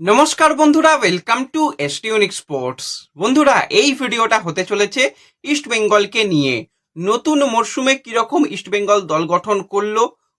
নমস্কার বন্ধুরা welcome to এসটিউনিক sports বন্ধুরা, এই ভিডিওটা হতে চলেছে ইস্ট বেঙ্গলকে নিয়ে। নতুন মরশুমে কীরকম ইস্ট বেঙ্গল দল গঠন করল,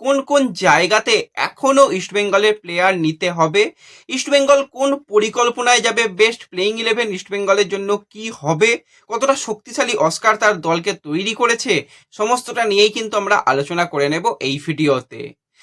কোন কোন জায়গাতে এখনও ইস্ট বেঙ্গলের প্লেয়ার নিতে হবে ইস্ট বেঙ্গল কোন পরিকল্পনায় যাবে বেস্ট প্লেইং ইলেভেন ইস্ট বেঙ্গলের জন্য কি হবে, কতটা শক্তিশালী অস্কার তার দলকে তৈরি করেছে, সমস্তটা নিয়েই কিন্তু আমরা আলোচনা করে নেব এই ভিডিওতে।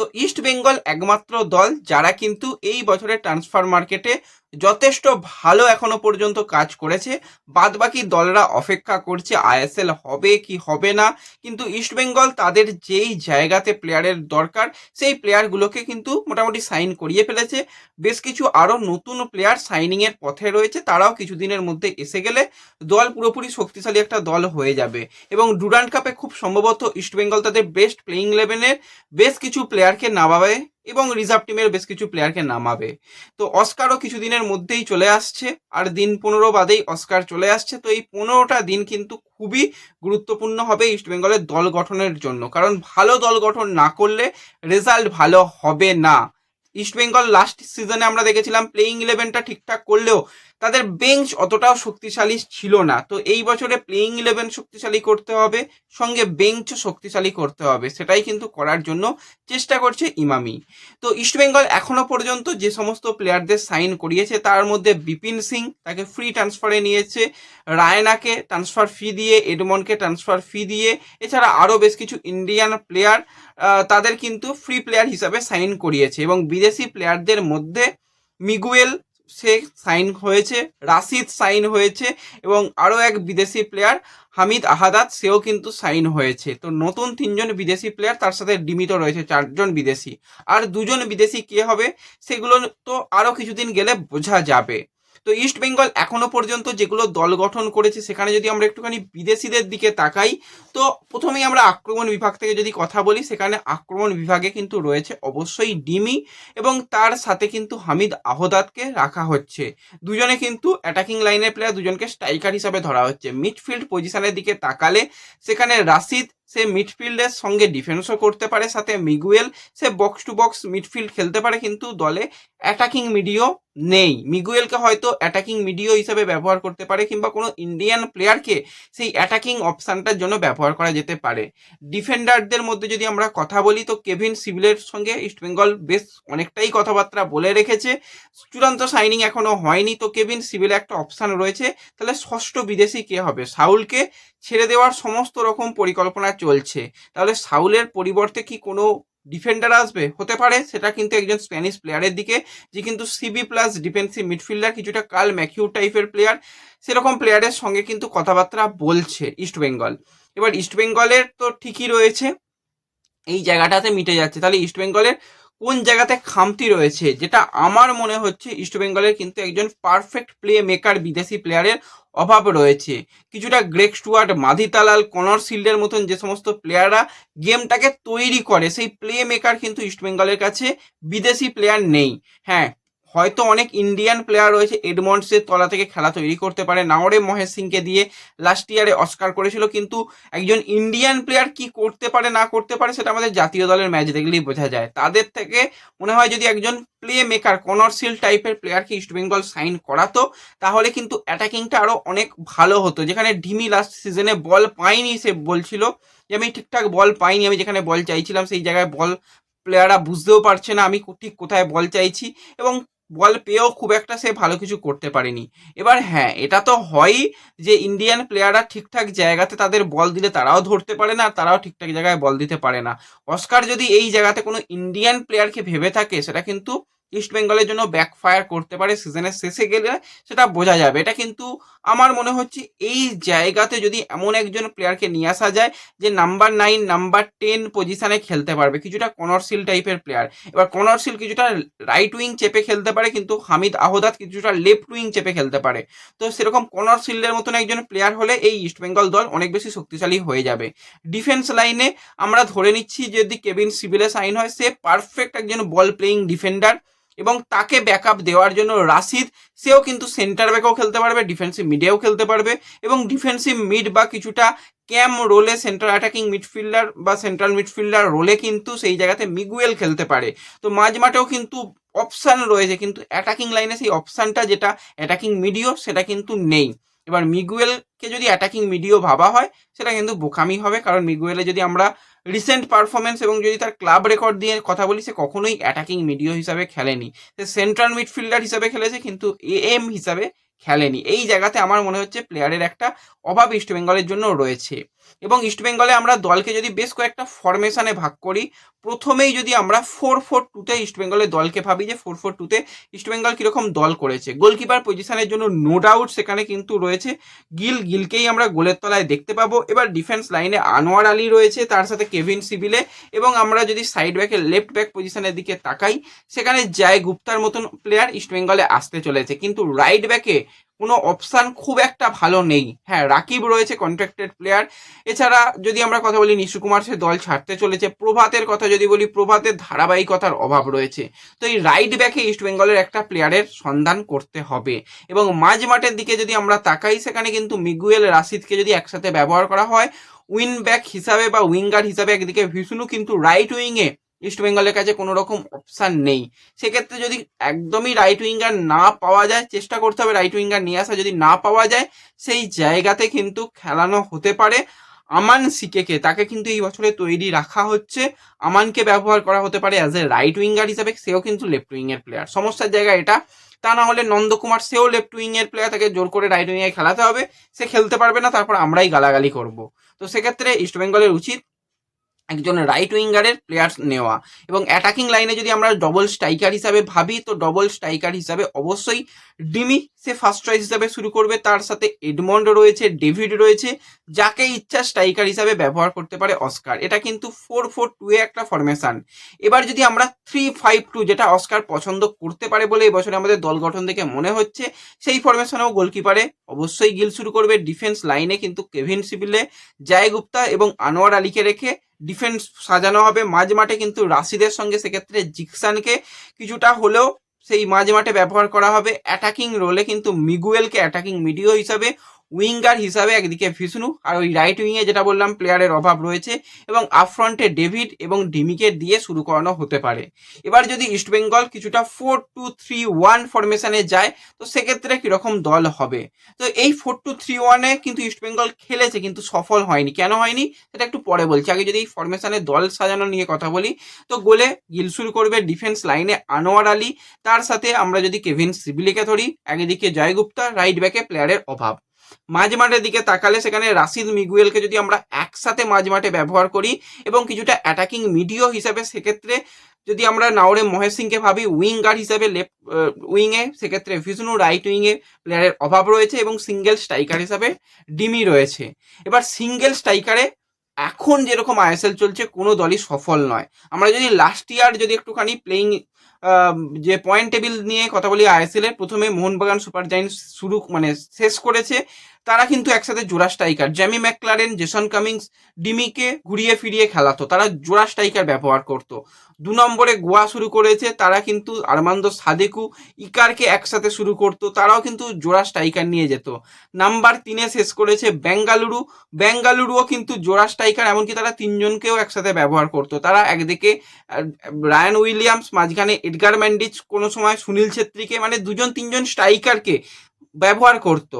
তো ইস্ট বেঙ্গল একমাত্র দল যারা কিন্তু এই বছরের ট্রান্সফার মার্কেটে যথেষ্ট ভালো এখনও পর্যন্ত কাজ করেছে। বাদ বাকি দলরা অপেক্ষা করছে আইএসএল হবে কি হবে না। কিন্তু ইস্ট বেঙ্গল তাদের যেই জায়গাতে প্লেয়ারের দরকার, সেই প্লেয়ারগুলোকে কিন্তু মোটামুটি সাইন করিয়ে ফেলেছে। বেশ কিছু আরও নতুন প্লেয়ার সাইনিংয়ের পথে রয়েছে, তারাও কিছুদিনের মধ্যে এসে গেলে দল পুরোপুরি শক্তিশালী একটা দল হয়ে যাবে। এবং ডুরান্ড কাপে খুব সম্ভবত ইস্টবেঙ্গল তাদের বেস্ট প্লেইং ইলেভেনের বেশ কিছু প্লেয়ারকে নামাবে এবং রিজার্ভ টিমের বেশ কিছু প্লেয়ারকে নামাবে। তো অস্কারও কিছুদিনের মধ্যেই চলে আসছে, আর দিন পনেরো বাদেই অস্কার চলে আসছে। তো এই পনেরোটা দিন কিন্তু খুবই গুরুত্বপূর্ণ হবে ইস্টবেঙ্গলের দল গঠনের জন্য। কারণ ভালো দল গঠন না করলে রেজাল্ট ভালো হবে না। ইস্টবেঙ্গল লাস্ট সিজনে আমরা দেখেছিলাম প্লেইং ইলেভেনটা ঠিকঠাক করলেও তাদের বেঞ্চ অতটাও শক্তিশালী ছিল না। তো এই বছরে প্লেইং ইলেভেন শক্তিশালী করতে হবে, সঙ্গে বেঞ্চও শক্তিশালী করতে হবে। সেটাই কিন্তু করার জন্য চেষ্টা করছে ইমামি। তো ইস্টবেঙ্গল এখনও পর্যন্ত যে সমস্ত প্লেয়ারদের সাইন করিয়েছে, তার মধ্যে বিপিন সিং তাকে ফ্রি ট্রান্সফারে নিয়েছে, রায়নাকে ট্রান্সফার ফি দিয়ে, এডমনকে ট্রান্সফার ফি দিয়ে, এছাড়া আরও বেশ কিছু ইন্ডিয়ান প্লেয়ার তাদের কিন্তু ফ্রি প্লেয়ার হিসাবে সাইন করিয়েছে। এবং বিদেশি প্লেয়ারদের মধ্যে মিগুয়েল সে সাইন হয়েছে, রাশিদ সাইন হয়েছে এবং আরও এক বিদেশি প্লেয়ার হামিদ আহাদাত, সেও কিন্তু সাইন হয়েছে। তো নতুন তিনজন বিদেশি প্লেয়ার তার সাথে ডিমিত রয়েছে, চারজন বিদেশি। আর দুজন বিদেশি কে হবে, সেগুলো তো আরও কিছুদিন গেলে বোঝা যাবে। তো ইস্ট বেঙ্গল এখনও পর্যন্ত যেগুলো দল গঠন করেছে, সেখানে যদি আমরা একটুখানি বিদেশিদের দিকে তাকাই, তো প্রথমেই আমরা আক্রমণ বিভাগ থেকে যদি কথা বলি, সেখানে আক্রমণ বিভাগে কিন্তু রয়েছে অবশ্যই ডিমি এবং তার সাথে কিন্তু হামিদ আহদাদকে রাখা হচ্ছে। দুজনে কিন্তু অ্যাটাকিং লাইনের প্লেয়ার দুজনকে স্ট্রাইকার হিসাবে ধরা হচ্ছে। মিডফিল্ড পজিশনের দিকে তাকালে, সেখানে রাশিদ সে মিডফিল্ডের সঙ্গে ডিফেন্সও করতে পারে, সাথে মিগুয়েল সে বক্স টু বক্স মিডফিল্ড খেলতে পারে, কিন্তু দলে অ্যাটাকিং মিডিও নেই। মিগুয়েলকে হয়তো অ্যাটাকিং মিডিও হিসেবে ব্যবহার করতে পারে, কিংবা কোনো ইন্ডিয়ান প্লেয়ারকে সেই অ্যাটাকিং অপশানটার জন্য ব্যবহার করা যেতে পারে। ডিফেন্ডারদের মধ্যে যদি আমরা কথা বলি, তো কেভিন সিভিলের সঙ্গে ইস্টবেঙ্গল বেশ অনেকটাই কথাবার্তা বলে রেখেছে। চূড়ান্ত সাইনিং এখনও হয়নি, তো কেভিন সিভিলে একটা অপশান রয়েছে। তাহলে ষষ্ঠ বিদেশি কে হবে? সাউলকে ছেড়ে দেওয়ার সমস্ত রকম পরিকল্পনা চলছে। তাহলে সাউলের পরিবর্তে কি কোনো ডিফেন্ডার আসবে? হতে পারে, সেটা কিন্তু একজন স্প্যানিশ প্লেয়ারের দিকে, যে কিন্তু সিবি প্লাস ডিফেন্সিভ মিডফিল্ডার কিছুটা কাল ম্যাকিউ টাইপের প্লেয়ার সেরকম প্লেয়ারের সঙ্গে কিন্তু কথাবার্তা বলছে ইস্টবেঙ্গল এবার ইস্টবেঙ্গলের তো ঠিকই রয়েছে, এই জায়গাটাতে মিটে যাচ্ছে। তাহলে ইস্টবেঙ্গলের কোন জায়গাতে খামতি রয়েছে? যেটা আমার মনে হচ্ছে ইস্টবেঙ্গলের কিন্তু একজন পারফেক্ট প্লে মেকার বিদেশি প্লেয়ারের অভাব রয়েছে। কিছুটা Greg Stewart Madih Talal Connor শিল্ডের মতন যে সমস্ত প্লেয়াররা গেমটাকে তৈরি করে, সেই প্লে মেকার কিন্তু ইস্টবেঙ্গলের কাছে বিদেশি প্লেয়ার নেই। হ্যাঁ হয়তো অনেক ইন্ডিয়ান প্লেয়ার রয়েছে এডমন্ডসের তলা থেকে খেলা তৈরি করতে পারে। নাওরে মহেশ সিংকে দিয়ে লাস্ট ইয়ারে অস্কার করেছিল, কিন্তু একজন ইন্ডিয়ান প্লেয়ার কি করতে পারে, না করতে পারে, সেটা আমাদের জাতীয় দলের ম্যাচ দেখলেই বোঝা যায়। তাদের থেকে মনে হয় যদি একজন প্লে মেকার কনার্সিয়াল টাইপের প্লেয়ারকে ইস্টবেঙ্গল সাইন করাতো, তাহলে কিন্তু অ্যাটাকিংটা আরও অনেক ভালো হতো। যেখানে ঢিমি লাস্ট সিজনে বল পাইনি সে বলছিল যে, আমি ঠিকঠাক বল পাইনি, আমি যেখানে বল চাইছিলাম, সেই জায়গায় বল প্লেয়াররা বুঝতেও পারছে না, আমি ঠিক কোথায় বল চাইছি। এবং বল পেয়েও খুব একটা সে ভালো কিছু করতে পারেনি। এবার হ্যাঁ এটা তো হয়ই যে ইন্ডিয়ান প্লেয়াররা ঠিকঠাক জায়গাতে তাদের বল দিলে তারাও ধরতে পারে না, তারাও ঠিকঠাক জায়গায় বল দিতে পারে না। অস্কার যদি এই জায়গাতে কোনো ইন্ডিয়ান প্লেয়ারকে ভেবে থাকে, সেটা কিন্তু ইস্ট বেঙ্গলের জন্য ব্যাকফায়ার করতে পারে সিজনের শেষে গেলে, সেটা বোঝা যাবে। এটা কিন্তু আমার মনে হচ্ছে এই জায়গাতে যদি এমন একজন প্লেয়ারকে নিয়ে আসা যায় যে নাম্বার নাইন নাম্বার টেন পজিশনে খেলতে পারবে, কিছুটা কনরসিল টাইপের প্লেয়ার এবার কনরসিল কিছুটা রাইট উইং চেপে খেলতে পারে, কিন্তু হামিদ আহদাত কিছুটা লেফট উইং চেপে খেলতে পারে। তো সেরকম কনরসিলের মতন একজন প্লেয়ার হলে এই ইস্ট বেঙ্গল দল অনেক বেশি শক্তিশালী হয়ে যাবে। ডিফেন্স লাইনে আমরা ধরে নিচ্ছি যদি কেবিন সিভিলে সাইন হয়, সে পারফেক্ট একজন বল প্লেয়িং ডিফেন্ডার এবং তাকে ব্যাকআপ দেওয়ার জন্য রাশিদ, সেও কিন্তু সেন্টার ব্যাকও খেলতে পারবে ডিফেন্সিভ মিডেও খেলতে পারবে এবং ডিফেন্সিভ মিড বা কিছুটা ক্যাম রোলে সেন্ট্রাল অ্যাটাকিং মিডফিল্ডার বা সেন্ট্রাল মিডফিল্ডার রোলে কিন্তু সেই জায়গাতে মিগুয়েল খেলতে পারে। তো মাঝ মাঠেও কিন্তু অপশান রয়েছে, কিন্তু অ্যাটাকিং লাইনে সেই অপশানটা যেটা অ্যাটাকিং মিডিও সেটা কিন্তু নেই। এবার মিগুয়েলকে যদি অ্যাটাকিং মিডিও ভাবা হয়, সেটা কিন্তু বোকামি হবে, কারণ মিগুয়েলে যদি আমরা রিসেন্ট পারফরমেন্স এবং যদি তার ক্লাব রেকর্ড দিয়ে কথা বলি, সে কখনোই অ্যাটাকিং মিডিও হিসাবে খেলেনি। সে সেন্ট্রাল মিডফিল্ডার হিসাবে খেলেছে, কিন্তু এএম হিসাবে খেলেনি। এই জায়গাতে আমার মনে হচ্ছে প্লেয়ারের একটা অভাব ইস্টবেঙ্গলের জন্য রয়েছে। এবং ইস্টবেঙ্গলে আমরা দলকে যদি বেশ কয়েকটা ফরমেশনে ভাগ করি, প্রথমেই যদি আমরা ফোর ফোর টুতে ইস্টবেঙ্গলের দলকে ভাবি যে ফোর ফোর টুতে ইস্টবেঙ্গল কীরকম দল করেছে। গোলকিপার পজিশনের জন্য নো ডাউট সেখানে কিন্তু রয়েছে গিল গিলকেই আমরা গোলের তলায় দেখতে পাবো। এবার ডিফেন্স লাইনে আনোয়ার আলী রয়েছে, তার সাথে কেভিন সিবিলে এবং আমরা যদি সাইড ব্যাকে লেফট ব্যাক পজিশনের দিকে তাকাই, সেখানে জয় গুপ্তার মতন প্লেয়ার ইস্টবেঙ্গলে আসতে চলেছে। কিন্তু রাইট ব্যাকে কোনো অপশান খুব একটা ভালো নেই। হ্যাঁ রাকিব রয়েছে কন্ট্রাক্টেড প্লেয়ার এছাড়া যদি আমরা কথা বলি নিশু কুমার, সে দল ছাড়তে চলেছে। প্রভাতের কথা যদি বলি, প্রভাতের ধারাবাহিকতার অভাব রয়েছে। তো এই রাইট ব্যাকে ইস্টবেঙ্গলের একটা প্লেয়ারের সন্ধান করতে হবে। এবং মাঝ মাঠের দিকে যদি আমরা তাকাই, সেখানে কিন্তু মিগুয়েল রাশিদকে যদি একসাথে ব্যবহার করা হয় উইন ব্যাক হিসাবে বা উইঙ্গার হিসাবে একদিকে, ভিষ্ণু কিন্তু রাইট উইংয়ে ইস্টবেঙ্গলের কাছে কোনো রকম অপশান নেই। সেক্ষেত্রে যদি একদমই রাইট উইঙ্গার না পাওয়া যায়, চেষ্টা করতে হবে রাইট উইঙ্গার নিয়ে আসা যদি না পাওয়া যায়, সেই জায়গাতে কিন্তু খেলানো হতে পারে। আমান সিকেকে, তাকে কিন্তু এই বছরে তৈরি রাখা হচ্ছে। আমানকে ব্যবহার করা হতে পারে অ্যাজ এ রাইট উইঙ্গার হিসাবে, সেও কিন্তু লেফট উইংয়ের প্লেয়ার সমস্যার জায়গা এটা। তা না হলে নন্দকুমার সেও লেফট উইংয়ের প্লেয়ার তাকে জোর করে রাইট উইংয়ে খেলাতে হবে। সে খেলতে পারবে না, তারপর আমরাই গালাগালি করব। তো সেক্ষেত্রে ইস্টবেঙ্গলের উচিত একজন রাইট উইঙ্গারের প্লেয়ার নেওয়া। এবং অ্যাটাকিং লাইনে যদি আমরা ডবল স্ট্রাইকার হিসাবে ভাবি, তো ডবল স্ট্রাইকার হিসাবে অবশ্যই ডিমি, সে ফার্স্ট চয়েস হিসাবে শুরু করবে। তার সাথে এডমন্ড রয়েছে, ডেভিড রয়েছে, যাকে ইচ্ছা স্ট্রাইকার হিসাবে ব্যবহার করতে পারে অস্কার। এটা কিন্তু ফোর ফোর টু এ একটা ফরমেশন এবার যদি আমরা থ্রি ফাইভ টু যেটা অস্কার পছন্দ করতে পারে বলে এবছরে আমাদের দল গঠন দেখে মনে হচ্ছে, সেই ফরমেশনেও গোলকিপারে অবশ্যই গিল শুরু করবে। ডিফেন্স লাইনে কিন্তু কেভিন সিবিলে জয় গুপ্তা এবং আনোয়ার আলীকে রেখে ডিফেন্স সাজানো হবে। মাঝ মাঠে কিন্তু রাশিদের সঙ্গে সেক্ষেত্রে জিকসানকে কিছুটা হলেও সেই মাঝ মাঠে ব্যবহার করা হবে। অ্যাটাকিং রোলে কিন্তু মিগুয়েলকে অ্যাটাকিং মিডিও হিসাবে উইঙ্গার হিসাবে একদিকে ভিষ্ণু আর ওই রাইট উইংয়ে যেটা বললাম প্লেয়ারের অভাব রয়েছে এবং আপফ্রন্টে ডেভিড এবং ডিমিকে দিয়ে শুরু করানো হতে পারে। এবার যদি ইস্টবেঙ্গল কিছুটা ফোর টু থ্রি ওয়ান ফরমেশনে যায়, তো সেক্ষেত্রে কীরকম দল হবে? তো এই ফোর টু থ্রি ওয়ানে কিন্তু ইস্টবেঙ্গল খেলেছে, কিন্তু সফল হয়নি। কেন হয়নি? সেটা একটু পরে বলছি। আগে যদি এই ফরমেশনে দল সাজানো নিয়ে কথা বলি, তো গোলে গিল শুরু করবে ডিফেন্স লাইনে আনোয়ার আলী। তার সাথে আমরা যদি কেভিন সিবিলিকে ধরি, একদিকে জয়গুপ্তা রাইট ব্যাকে প্লেয়ারের অভাব। মাঝ মাঠের দিকে তাকালে সেখানে রাশিদ মিগুয়েলকে যদি আমরা একসাথে মাঝমাঠে ব্যবহার করি এবং কিছুটা অ্যাটাকিং মিডিও হিসাবে সেক্ষেত্রে যদি আমরা নাওরে মহেশ সিংকে ভাবি উইঙ্গার হিসাবে লেফট উইংয়ে, সেক্ষেত্রে ভিষ্ণু রাইট উইংয়ে প্লেয়ারের অভাব রয়েছে এবং সিঙ্গেল স্ট্রাইকার হিসাবে ডিমি রয়েছে। এবার সিঙ্গেল স্ট্রাইকারে এখন যেরকম আইএসএল চলছে, কোনো দলই সফল নয়। আমরা যদি লাস্ট ইয়ার যদি একটুখানি প্লেইং যে পয়েন্ট টেবিল নিয়ে কথা বলি আইএসএল এর, প্রথমে মোহনবাগান সুপার জায়েন্টস শুরু মানে শেষ করেছে। তারা কিন্তু একসাথে জোড়া striker. Jamie Maclaren, Jason Cummings, ডিমিকে ঘুরিয়ে ফিরিয়ে খেলাতো। তারা জোড়া স্ট্রাইকার ব্যবহার করতো। দু নম্বরে গোয়া শুরু করেছে, তারা কিন্তু আরমান্দ সাদেকু, ইকারকে একসাথে শুরু করতো, তারাও কিন্তু জোড়া স্ট্রাইকার নিয়ে যেত। নাম্বার তিনে শেষ করেছে বেঙ্গালুরু। বেঙ্গালুরুও কিন্তু জোড়া স্ট্রাইকার, এমনকি তারা তিনজনকেও একসাথে ব্যবহার করতো। তারা একদিকে রায়ান উইলিয়ামস, মাঝখানে এডগার ম্যান্ডিচ, কোনো সময় সুনীল ছেত্রীকে মানে দুজন তিনজন স্ট্রাইকারকে ব্যবহার করতো।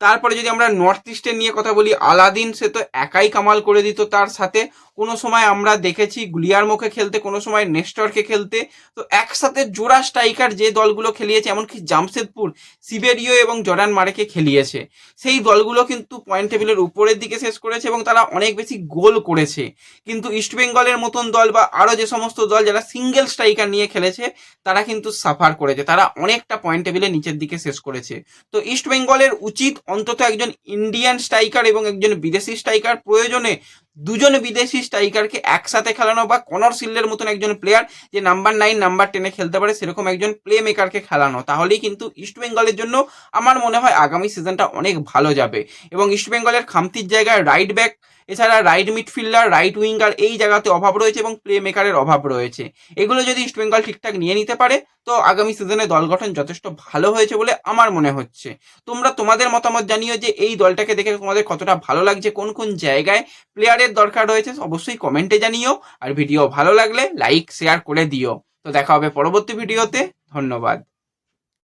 তারপরে যদি আমরা নর্থ ইস্টের নিয়ে কথা বলি, আলাদিন সে তো একাই কামাল করে দিত তার সাথে। কোনো সময় আমরা দেখেছি গুলিয়ার মুখে খেলতে, কোনো সময় নেস্টরকে খেলতে। তো একসাথে জোড়া স্ট্রাইকার যে দলগুলো খেলিয়েছে, এমনকি জামশেদপুর, সিবেরিও এবং জর্ডান মারেকে খেলিয়েছে। সেই দলগুলো কিন্তু পয়েন্ট টেবিলের উপরের দিকে শেষ করেছে এবং তারা অনেক বেশি গোল করেছে। কিন্তু ইস্টবেঙ্গলের মতন দল বা আরও যে সমস্ত দল যারা সিঙ্গেল স্ট্রাইকার নিয়ে খেলেছে, তারা কিন্তু সাফার করেছে। তারা অনেকটা পয়েন্ট টেবিলের নিচের দিকে শেষ করেছে। তো ইস্টবেঙ্গলের উচিত অন্তত একজন ইন্ডিয়ান স্ট্রাইকার এবং একজন বিদেশি স্ট্রাইকার প্রয়োজনে দুজন বিদেশি স্ট্রাইকারকে একসাথে খেলানো বা কনর সিল্লের মতন একজন প্লেয়ার যে নাম্বার নাইন নাম্বার টেনে খেলতে পারে, সেরকম একজন প্লে মেকারকে খেলানো। তাহলেই কিন্তু ইস্টবেঙ্গলের জন্য আমার মনে হয় আগামী সিজনটা অনেক ভালো যাবে। এবং ইস্টবেঙ্গলের খামতির জায়গায় রাইট ব্যাক এছাড়া রাইট মিডফিল্ডার রাইট উইঙ্গার এই জায়গাতে অভাব রয়েছে এবং প্লে মেকারের অভাব রয়েছে। এগুলো যদি ইস্ট বেঙ্গল ঠিকঠাক নিয়ে নিতে পারে, তো আগামী সিজনে দল গঠন যথেষ্ট ভালো হয়েছে বলে আমার মনে হচ্ছে। তোমরা তোমাদের মতামত জানিও যে এই দলটাকে দেখে তোমাদের কতটা ভালো লাগছে, কোন কোন জায়গায় প্লেয়ারের দরকার রয়েছে, অবশ্যই কমেন্টে জানিও। আর ভিডিও ভালো লাগলে লাইক শেয়ার করে দিও। তো দেখা হবে পরবর্তী ভিডিওতে ধন্যবাদ।